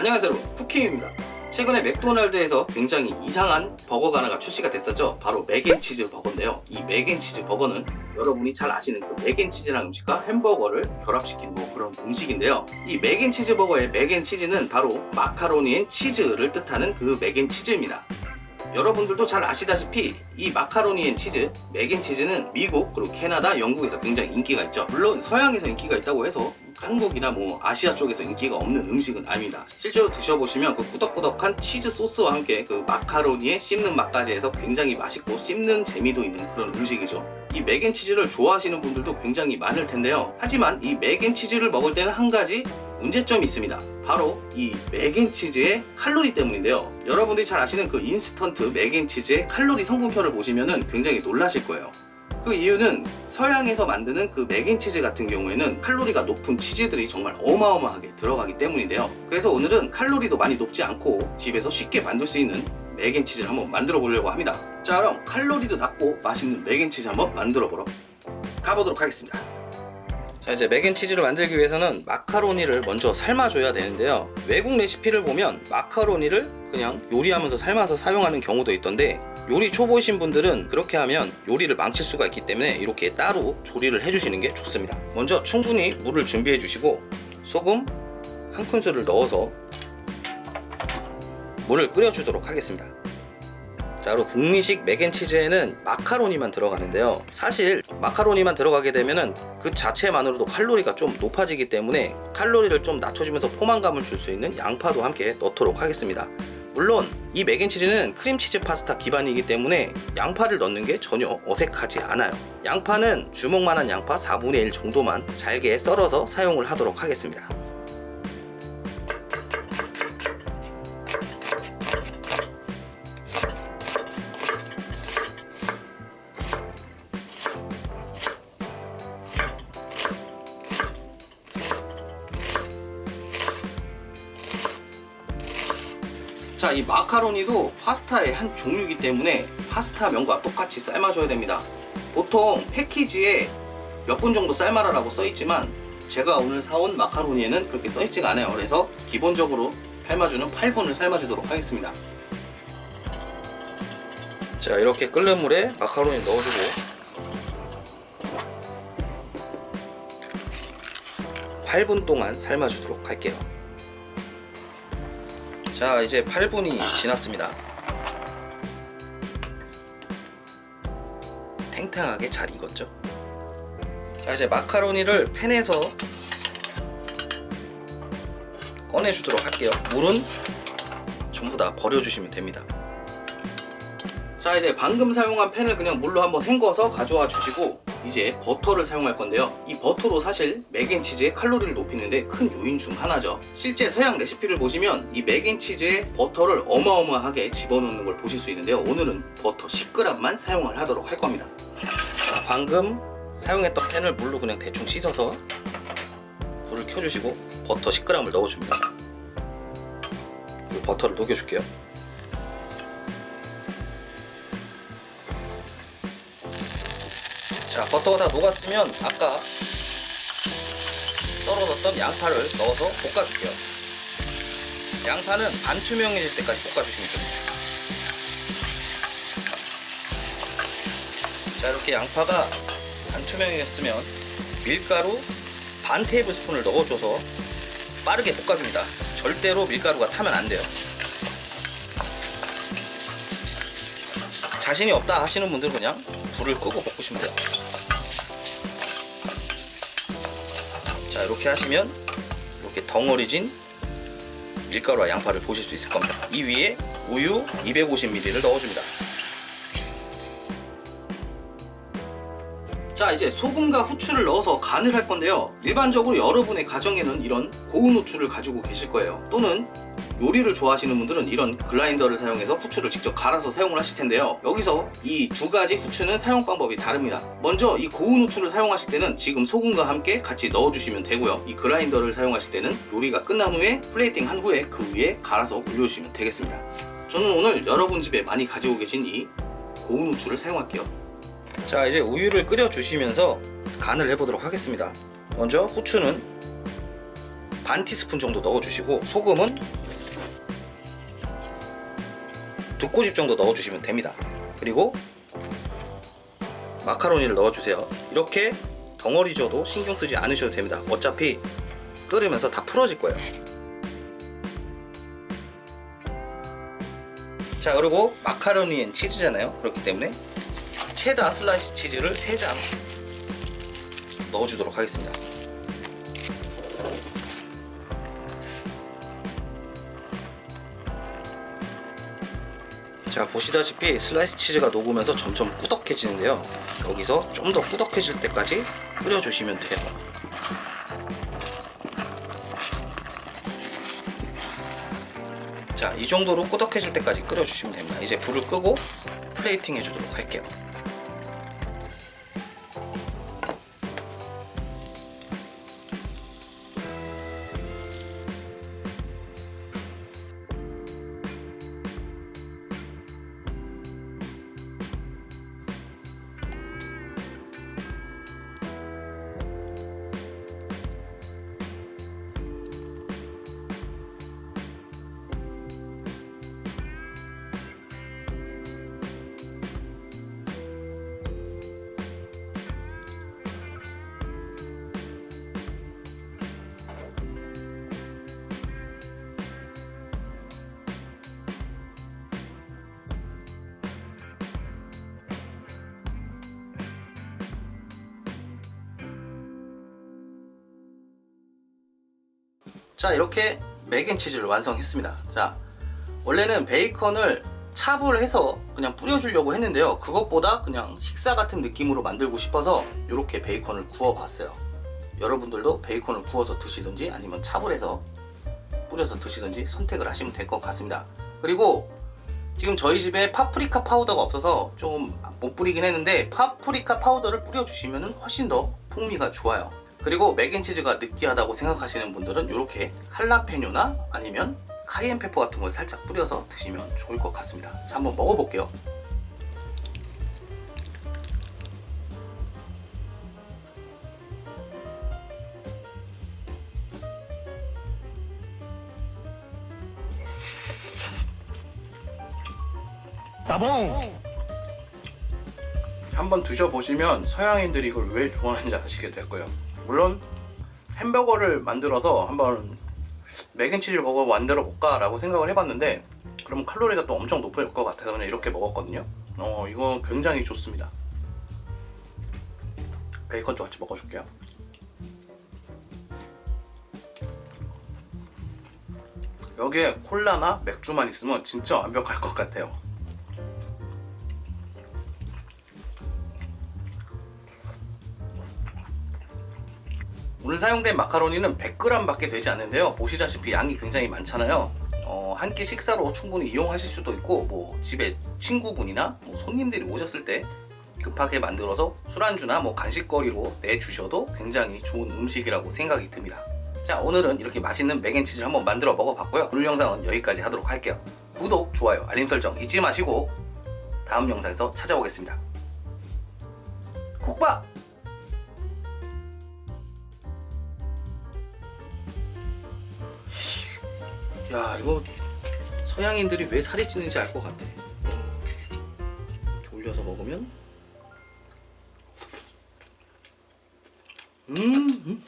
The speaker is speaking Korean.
안녕하세요 여러분. 쿠킹입니다. 최근에 맥도날드에서 굉장히 이상한 버거가 하나가 출시가 됐었죠? 바로 맥앤치즈 버거인데요. 이 맥앤치즈 버거는 여러분이 잘 아시는 그 맥앤치즈라는 음식과 햄버거를 결합시킨 뭐 그런 음식인데요. 이 맥앤치즈 버거의 맥앤치즈는 바로 마카로니 앤 치즈를 뜻하는 그 맥앤치즈입니다. 여러분들도 잘 아시다시피 이 마카로니 앤 치즈, 맥앤치즈는 미국 그리고 캐나다, 영국에서 굉장히 인기가 있죠. 물론 서양에서 인기가 있다고 해서 한국이나 뭐 아시아 쪽에서 인기가 없는 음식은 아닙니다. 실제로 드셔보시면 그 꾸덕꾸덕한 치즈 소스와 함께 그 마카로니에 씹는 맛까지 해서 굉장히 맛있고 씹는 재미도 있는 그런 음식이죠. 이 맥앤치즈를 좋아하시는 분들도 굉장히 많을 텐데요. 하지만 이 맥앤치즈를 먹을 때는 한 가지 문제점이 있습니다. 바로 이 맥앤치즈의 칼로리 때문인데요. 여러분들이 잘 아시는 그 인스턴트 맥앤치즈의 칼로리 성분표를 보시면은 굉장히 놀라실 거예요. 그 이유는 서양에서 만드는 그 맥앤치즈 같은 경우에는 칼로리가 높은 치즈들이 정말 어마어마하게 들어가기 때문인데요. 그래서 오늘은 칼로리도 많이 높지 않고 집에서 쉽게 만들 수 있는 맥앤치즈를 한번 만들어 보려고 합니다. 자, 그럼 칼로리도 낮고 맛있는 맥앤치즈 한번 만들어 보러 가보도록 하겠습니다. 자 이제 맥앤치즈를 만들기 위해서는 마카로니를 먼저 삶아줘야 되는데요 외국 레시피를 보면 마카로니를 그냥 요리하면서 삶아서 사용하는 경우도 있던데 요리 초보이신 분들은 그렇게 하면 요리를 망칠 수가 있기 때문에 이렇게 따로 조리를 해주시는 게 좋습니다 먼저 충분히 물을 준비해 주시고 소금 한 큰술을 넣어서 물을 끓여주도록 하겠습니다 자, 그리고 북미식 맥앤치즈에는 마카로니만 들어가는데요. 사실 마카로니만 들어가게 되면은 그 자체만으로도 칼로리가 좀 높아지기 때문에 칼로리를 좀 낮춰주면서 포만감을 줄 수 있는 양파도 함께 넣도록 하겠습니다. 물론 이 맥앤치즈는 크림치즈 파스타 기반이기 때문에 양파를 넣는 게 전혀 어색하지 않아요. 양파는 주먹만한 양파 4분의 1 정도만 잘게 썰어서 사용을 하도록 하겠습니다. 자, 이 마카로니도 파스타의 한 종류이기 때문에 파스타 면과 똑같이 삶아줘야 됩니다. 보통 패키지에 몇 분 정도 삶아라라고 써있지만 제가 오늘 사온 마카로니에는 그렇게 써있지가 않아요. 그래서 기본적으로 삶아주는 8분을 삶아주도록 하겠습니다. 자, 이렇게 끓는 물에 마카로니 넣어주고 8분 동안 삶아주도록 할게요. 자 이제 8분이 지났습니다. 탱탱하게 잘 익었죠? 자 이제 마카로니를 팬에서 꺼내 주도록 할게요. 물은 전부 다 버려 주시면 됩니다. 자 이제 방금 사용한 팬을 그냥 물로 한번 헹궈서 가져와 주시고 이제 버터를 사용할 건데요. 이 버터도 사실 맥앤치즈의 칼로리를 높이는데 큰 요인 중 하나죠. 실제 서양 레시피를 보시면 이 맥앤치즈에 버터를 어마어마하게 집어넣는 걸 보실 수 있는데요. 오늘은 버터 10g만 사용을 하도록 할 겁니다. 자, 방금 사용했던 팬을 물로 그냥 대충 씻어서 불을 켜주시고 버터 10g을 넣어줍니다. 버터를 녹여줄게요. 자 버터가 다 녹았으면 아까 썰어뒀던 양파를 넣어서 볶아줄게요. 양파는 반투명해질 때까지 볶아주시면 됩니다. 자 이렇게 양파가 반투명해졌으면 밀가루 반 테이블 스푼을 넣어줘서 빠르게 볶아줍니다. 절대로 밀가루가 타면 안 돼요. 자신이 없다 하시는 분들은 그냥 불을 끄고 볶으시면 돼요 자 이렇게 하시면 이렇게 덩어리진 밀가루와 양파를 보실 수 있을 겁니다. 이 위에 우유 250ml를 넣어줍니다 자 이제 소금과 후추를 넣어서 간을 할 건데요. 일반적으로 여러분의 가정에는 이런 고운 후추를 가지고 계실 거예요. 또는 요리를 좋아하시는 분들은 이런 글라인더를 사용해서 후추를 직접 갈아서 사용을 하실 텐데요. 여기서 이 두 가지 후추는 사용 방법이 다릅니다. 먼저 이 고운 후추를 사용하실 때는 지금 소금과 함께 같이 넣어주시면 되고요. 이 글라인더를 사용하실 때는 요리가 끝난 후에 플레이팅 한 후에 그 위에 갈아서 올려주시면 되겠습니다. 저는 오늘 여러분 집에 많이 가지고 계신 이 고운 후추를 사용할게요 자 이제 우유를 끓여주시면서 간을 해보도록 하겠습니다. 먼저 후추는 반 티스푼 정도 넣어주시고 소금은 두 꼬집 정도 넣어주시면 됩니다. 그리고 마카로니를 넣어주세요. 이렇게 덩어리져도 신경 쓰지 않으셔도 됩니다. 어차피 끓으면서 다 풀어질 거예요. 자 그리고 마카로니 엔 치즈잖아요. 그렇기 때문에 체다 슬라이스 치즈를 3장 넣어주도록 하겠습니다. 자 보시다시피 슬라이스 치즈가 녹으면서 점점 꾸덕해지는데요. 여기서 좀 더 꾸덕해질 때까지 끓여주시면 돼요 자이 정도로 꾸덕해질 때까지 끓여주시면 됩니다. 이제 불을 끄고 플레이팅 해주도록 할게요 자 이렇게 맥앤치즈를 완성했습니다. 자 원래는 베이컨을 찹을 해서 그냥 뿌려주려고 했는데요. 그것보다 그냥 식사 같은 느낌으로 만들고 싶어서 이렇게 베이컨을 구워 봤어요. 여러분들도 베이컨을 구워서 드시든지 아니면 찹을 해서 뿌려서 드시든지 선택을 하시면 될 것 같습니다. 그리고 지금 저희 집에 파프리카 파우더가 없어서 좀 못 뿌리긴 했는데 파프리카 파우더를 뿌려주시면 훨씬 더 풍미가 좋아요 그리고 맥앤치즈가 느끼하다고 생각하시는 분들은 이렇게 할라페뇨나 아니면 카이엔 페퍼 같은 걸 살짝 뿌려서 드시면 좋을 것 같습니다 자 한번 먹어볼게요 따봉! 한번 드셔보시면 서양인들이 이걸 왜 좋아하는지 아시게 될 거예요. 물론 햄버거를 만들어서 한번 맥앤치즈 버거 만들어 볼까라고 생각을 해봤는데 그러면 칼로리가 또 엄청 높을 것 같아서 그냥 이렇게 먹었거든요. 어 이거 굉장히 좋습니다. 베이컨도 같이 먹어줄게요. 여기에 콜라나 맥주만 있으면 진짜 완벽할 것 같아요. 오늘 사용된 마카로니는 100g 밖에 되지 않는데요. 보시다시피 양이 굉장히 많잖아요. 어, 한 끼 식사로 충분히 이용하실 수도 있고, 뭐 집에 친구분이나 뭐 손님들이 오셨을 때 급하게 만들어서 술안주나 뭐 간식거리로 내주셔도 굉장히 좋은 음식이라고 생각이 듭니다. 자, 오늘은 이렇게 맛있는 맥앤치즈를 한번 만들어 먹어봤고요. 오늘 영상은 여기까지 하도록 할게요. 구독, 좋아요, 알림 설정 잊지 마시고 다음 영상에서 찾아오겠습니다. 쿡밥! 야 이거 서양인들이 왜 살이 찌는지 알 것 같아. 이렇게 올려서 먹으면? 음, 음.